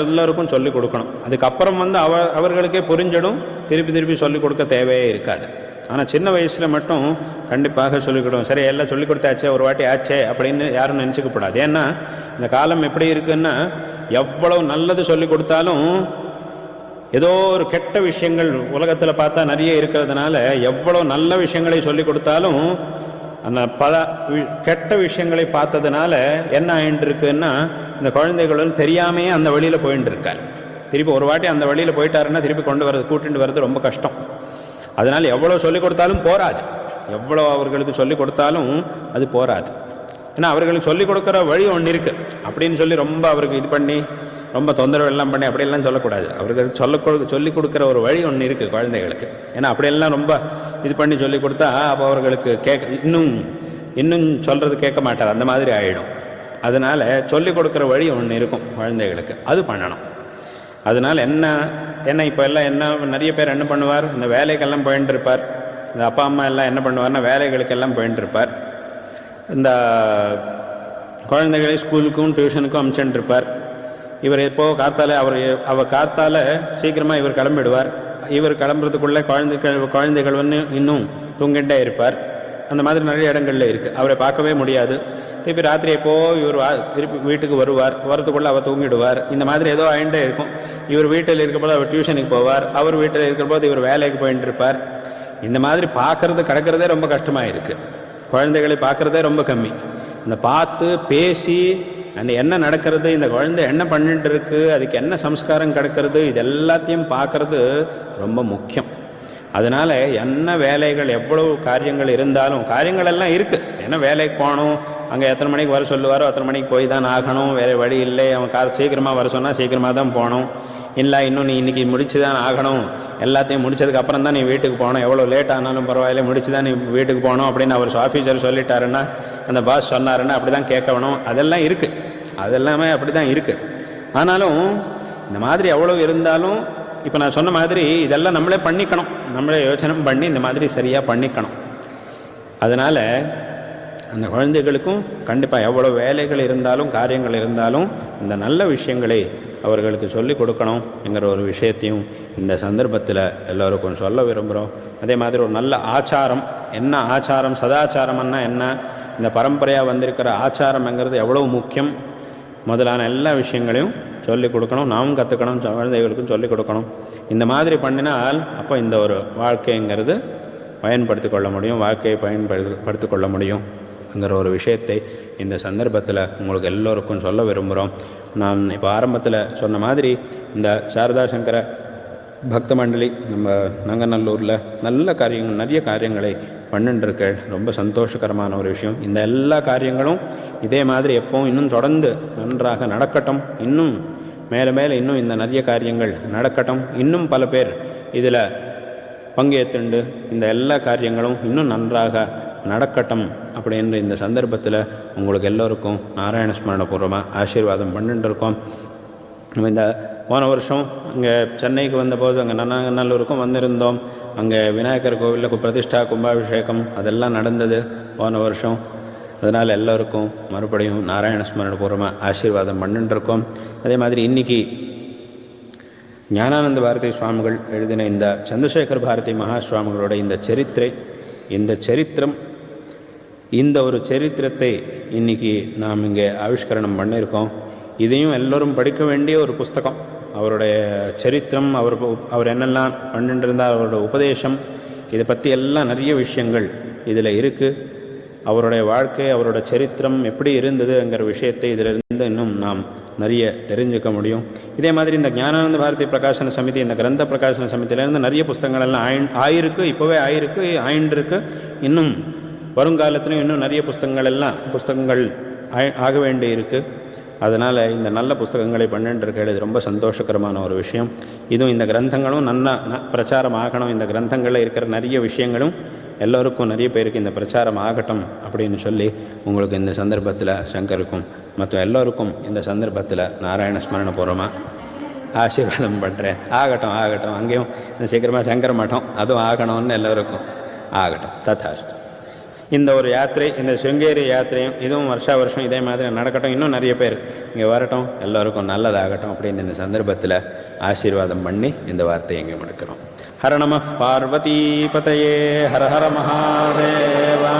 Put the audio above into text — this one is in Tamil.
எல்லாருக்கும் சொல்லிக் கொடுக்கணும். அதுக்கப்புறம் வந்து அவ அவர்களுக்கே புரிஞ்சிடும். திருப்பி திருப்பி சொல்லிக் கொடுக்க தேவையே இருக்காது. ஆனால் சின்ன வயசில் மட்டும் கண்டிப்பாக சொல்லிக் கொடுக்கணும். சரி எல்லாம் சொல்லிக் கொடுத்தாச்சே ஒரு வாட்டி ஆச்சே அப்படின்னு யாரும் நினச்சிக்கப்படாது ஏன்னா இந்த காலம் எப்படி இருக்குன்னா எவ்வளவு நல்லது சொல்லிக் கொடுத்தாலும் ஏதோ ஒரு கெட்ட விஷயங்கள் உலகத்தில் பார்த்தா நிறைய இருக்கிறதுனால எவ்வளோ நல்ல விஷயங்களை சொல்லிக் கொடுத்தாலும் பல வி- கெட்ட விஷயங்களை பார்த்ததுனால என்ன ஆயிட்டு இருக்குன்னா இந்த குழந்தைகளும் தெரியாமையே அந்த வழியில் போயின்னு இருக்கார் திருப்பி ஒரு வாட்டி அந்த வழியில் போயிட்டாருன்னா திருப்பி கொண்டு வரது கூட்டிட்டு வர்றது ரொம்ப கஷ்டம். அதனால் எவ்வளோ சொல்லிக் கொடுத்தாலும் போராது எவ்வளோ அவர்களுக்கு சொல்லிக் கொடுத்தாலும் அது போராது ஏன்னா அவர்களுக்கு சொல்லிக் கொடுக்குற வழி ஒன்று இருக்குது அப்படின்னு சொல்லி ரொம்ப அவருக்கு இது பண்ணி ரொம்ப தொந்தரவு எல்லாம் பண்ணி அப்படியெல்லாம் சொல்லக்கூடாது. அவருக்கு சொல்ல கொடு- சொல்லிக் கொடுக்குற ஒரு வழி ஒன்று இருக்குது குழந்தைகளுக்கு. ஏன்னா அப்படியெல்லாம் ரொம்ப இது பண்ணி சொல்லிக் கொடுத்தா அப்போ அவர்களுக்கு கேட்க இன்னும் இன்னும் சொல்கிறது கேட்க மாட்டார். அந்த மாதிரி ஆகிடும் அதனால் சொல்லிக் கொடுக்குற வழி ஒன்று இருக்கும் குழந்தைகளுக்கு. அது பண்ணணும். அதனால் என்ன என்ன இப்போ எல்லாம் என்ன நிறைய பேர் என்ன பண்ணுவார்? இந்த வேலைக்கெல்லாம் போயின்னு இருப்பார் இந்த அப்பா அம்மா எல்லாம் என்ன பண்ணுவார்னா வேலைகளுக்கெல்லாம் போயின்னு இருப்பார் இந்த குழந்தைகளை ஸ்கூலுக்கும் டியூஷனுக்கும் அனுப்பிச்சுட்டு இருப்பார் இவர் எப்போ காத்தால அவர் அவர் காத்தால சீக்கிரமாக இவர் கிளம்பிடுவார். இவர் கிளம்புறதுக்குள்ளே குழந்தைகள் குழந்தைகள் வந்து இன்னும் தூங்கிட்டே இருப்பார். அந்த மாதிரி நிறைய இடங்கள்ல இருக்குது அவரை பார்க்கவே முடியாது. திருப்பி ராத்திரி எப்போ இவர் வா திருப்பி வீட்டுக்கு வருவார். வரத்துக்குள்ளே அவர் தூங்கிடுவார். இந்த மாதிரி ஏதோ ஆயிண்டே இருக்கும். இவர் வீட்டில் இருக்கும்போது அவர் டியூஷனுக்கு போவார். அவர் வீட்டில் இருக்கிறபோது இவர் வேலைக்கு போயிட்டு இருப்பார். இந்த மாதிரி பார்க்குறது கிடக்கிறதே ரொம்ப கஷ்டமாக இருக்குது குழந்தைகளை பார்க்குறதே ரொம்ப கம்மி. இந்த பார்த்து பேசி அந்த என்ன நடக்கிறது இந்த குழந்தை என்ன பண்ணிட்டு இருக்கு அதுக்கு என்ன சம்ஸ்காரம் கிடக்கிறது இது எல்லாத்தையும் பார்க்கறது ரொம்ப முக்கியம். அதனால் என்ன வேலைகள் எவ்வளவு காரியங்கள் இருந்தாலும் காரியங்கள் எல்லாம் இருக்குது ஏன்னா வேலைக்கு போகணும் அங்கே எத்தனை மணிக்கு வர சொல்லுவாரோ அத்தனை மணிக்கு போய் தான் ஆகணும். வேறு வழி இல்லை அவன் கார் சீக்கிரமாக வர சொன்னால் சீக்கிரமாக தான் போகணும். இல்லை இன்னும் நீ இன்றைக்கி முடிச்சு தான் ஆகணும். எல்லாத்தையும் முடிச்சதுக்கப்புறம் தான் நீ வீட்டுக்கு போகணும். எவ்வளோ லேட் ஆனாலும் பரவாயில்ல முடிச்சு தான் நீ வீட்டுக்கு போகணும் அப்படின்னு அவர் ஆஃபீஸர் சொல்லிட்டாருன்னா அந்த பாஸ் சொன்னாருன்னா அப்படி தான் கேட்கணும். அதெல்லாம் இருக்குது அதெல்லாமே அப்படி தான் இருக்குது ஆனாலும் இந்த மாதிரி எவ்வளோ இருந்தாலும் இப்போ நான் சொன்ன மாதிரி இதெல்லாம் நம்மளே பண்ணிக்கணும். நம்மளே யோசனை பண்ணி இந்த மாதிரி சரியாக பண்ணிக்கணும். அதனால் அந்த குழந்தைகளுக்கும் கண்டிப்பாக எவ்வளோ வேலைகள் இருந்தாலும் காரியங்கள் இருந்தாலும் இந்த நல்ல விஷயங்களை அவர்களுக்கு சொல்லிக் கொடுக்கணும் என்கிற ஒரு விஷயத்தையும் இந்த சந்தர்ப்பத்தில் எல்லோருக்கும் சொல்ல விரும்புகிறோம் அதே மாதிரி ஒரு நல்ல ஆச்சாரம். என்ன ஆச்சாரம்? சதாச்சாரம்னா என்ன? இந்த பரம்பரையாக வந்திருக்கிற ஆச்சாரம்ங்கிறது எவ்வளோ முக்கியம்? முதலான எல்லா விஷயங்களையும் சொல்லிக் கொடுக்கணும். நாமும் கற்றுக்கணும் குழந்தைகளுக்கும் சொல்லிக் கொடுக்கணும். இந்த மாதிரி பண்ணினால் அப்போ இந்த ஒரு வாழ்க்கைங்கிறது பயன்படுத்தி கொள்ள முடியும். வாழ்க்கையை பயன்படுத்தி கொள்ள முடியும் என்கிற ஒரு விஷயத்தை இந்த சந்தர்ப்பத்தில் உங்களுக்கு எல்லோருக்கும் சொல்ல விரும்புகிறோம். நான் இப்போ ஆரம்பத்தில் சொன்ன மாதிரி இந்த சாரதா சங்கரை பக்த மண்டலி நம்ம நங்கநல்லூரில் நல்ல காரியங்கள் நிறைய காரியங்களை பண்ணிட்டுருக்க ரொம்ப சந்தோஷகரமான ஒரு விஷயம். இந்த எல்லா காரியங்களும் இதே மாதிரி எப்போவும் இன்னும் தொடர்ந்து நன்றாக நடக்கட்டும். இன்னும் மேலே மேலே இன்னும் இந்த நிறைய காரியங்கள் நடக்கட்டும். இன்னும் பல பேர் இதில் பங்கேற்றுண்டு இந்த எல்லா காரியங்களும் இன்னும் நன்றாக நடக்கட்டும் அப்படின்ற இந்த சந்தர்ப்பத்தில் உங்களுக்கு எல்லோருக்கும் நாராயண பூர்வமாக ஆசீர்வாதம் பண்ணிட்டு இருக்கோம் நம்ம இந்த போன வருஷம் அங்கே சென்னைக்கு வந்தபோது அங்கே நன்னல்லூருக்கும் வந்திருந்தோம். அங்கே விநாயகர் கோவிலில் பிரதிஷ்டா கும்பாபிஷேகம் அதெல்லாம் நடந்தது போன வருஷம். அதனால் எல்லோருக்கும் மறுபடியும் நாராயண ஸ்மரண பூர்வமாக ஆசீர்வாதம் பண்ணிட்டு இருக்கோம் அதே மாதிரி இன்றைக்கி ஞானானந்த பாரதி சுவாமிகள் எழுதின இந்த சந்திரசேகர் பாரதி மகா சுவாமிகளோட இந்த சரித்திரை இந்த சரித்திரம் இந்த ஒரு சரித்திரத்தை இன்னைக்கு நாம் இங்கே ஆவிஷ்கரணம் பண்ணியிருக்கோம். இதையும் எல்லோரும் படிக்க வேண்டிய ஒரு புஸ்தகம். அவருடைய சரித்திரம் அவர் அவர் என்னெல்லாம் பண்ணிட்டு இருந்தார் அவரோட உபதேசம் இதை பற்றி எல்லாம் நிறைய விஷயங்கள் இதில் இருக்குது அவருடைய வாழ்க்கை அவரோட சரித்திரம் எப்படி இருந்ததுங்கிற விஷயத்தை இதிலிருந்து இன்னும் நாம் நிறைய தெரிஞ்சுக்க முடியும். இதே மாதிரி இந்த ஞானானந்த பாரதி பிரகாசன சமிதி இந்த கிரந்த பிரகாசன சமிதியிலேருந்து நிறைய புஸ்தங்கள் எல்லாம் ஆயின் ஆயிருக்கு இப்போவே ஆயிருக்கு ஆயின்றிருக்கு. இன்னும் வருங்காலத்திலும் இன்னும் நிறைய புஸ்தகங்கள் எல்லாம் புஸ்தகங்கள் ஆக வேண்டி இருக்குது அதனால் இந்த நல்ல புஸ்தகங்களை பண்ணிட்டு ரொம்ப சந்தோஷகரமான ஒரு விஷயம். இதுவும் இந்த கிரந்தங்களும் நன்னா பிரச்சாரம் ஆகணும் இந்த கிரந்தங்களில் இருக்கிற நிறைய விஷயங்களும் எல்லோருக்கும் நிறைய பேருக்கு இந்த பிரச்சாரம் ஆகட்டும் அப்படின்னு சொல்லி உங்களுக்கு இந்த சந்தர்ப்பத்தில் சங்கருக்கும் மற்ற எல்லோருக்கும் இந்த சந்தர்ப்பத்தில் நாராயண ஸ்மரண பூர்வமாக ஆசீர்வாதம் பண்ணுறேன் ஆகட்டும் ஆகட்டும். அங்கேயும் சீக்கிரமாக சங்கர மட்டம் அதுவும் ஆகணும்னு எல்லோருக்கும். ஆகட்டும். ததாஸ்து. இந்த ஒரு யாத்திரை இந்த சிருங்கேரி யாத்திரையும் இதுவும் வருஷா வருஷம் இதே மாதிரி நடக்கட்டும். இன்னும் நிறைய பேர் இங்கே வரட்டும் எல்லோருக்கும் நல்லதாகட்டும் அப்படின்னு இந்த சந்தர்ப்பத்தில் ஆசீர்வாதம் பண்ணி இந்த வார்த்தையை இங்கே முடிக்கிறோம். ஹர நம பார்வதி பதையே ஹர ஹர மகாதேவா.